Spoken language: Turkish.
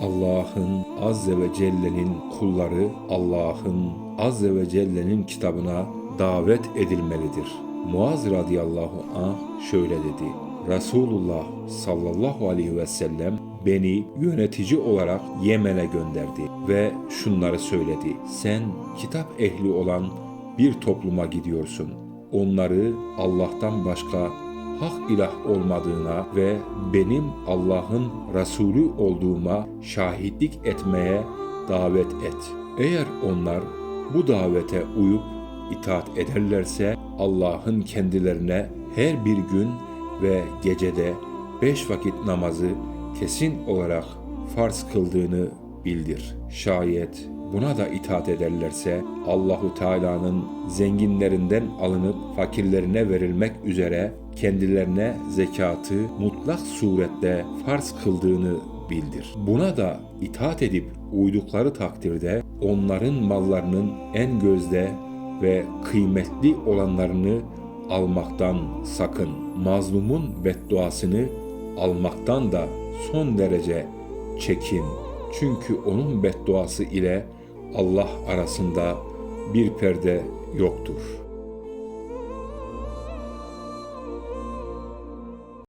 Allah'ın Azze ve Celle'nin kulları Allah'ın Azze ve Celle'nin kitabına davet edilmelidir. Muaz radıyallahu anh şöyle dedi. Resulullah sallallahu aleyhi ve sellem beni yönetici olarak Yemen'e gönderdi ve şunları söyledi. Sen kitap ehli olan bir topluma gidiyorsun. Onları Allah'tan başka hak ilah olmadığına ve benim Allah'ın Resulü olduğuma şahitlik etmeye davet et. Eğer onlar bu davete uyup itaat ederlerse Allah'ın kendilerine her bir gün ve gecede beş vakit namazı kesin olarak farz kıldığını bildir. Şayet buna da itaat ederlerse Allahu Teala'nın zenginlerinden alınıp fakirlerine verilmek üzere kendilerine zekatı mutlak surette farz kıldığını bildir. Buna da itaat edip uydukları takdirde onların mallarının en gözde ve kıymetli olanlarını almaktan sakın. Mazlumun bedduasını almaktan da son derece çekin. Çünkü onun bedduası ile Allah arasında bir perde yoktur.''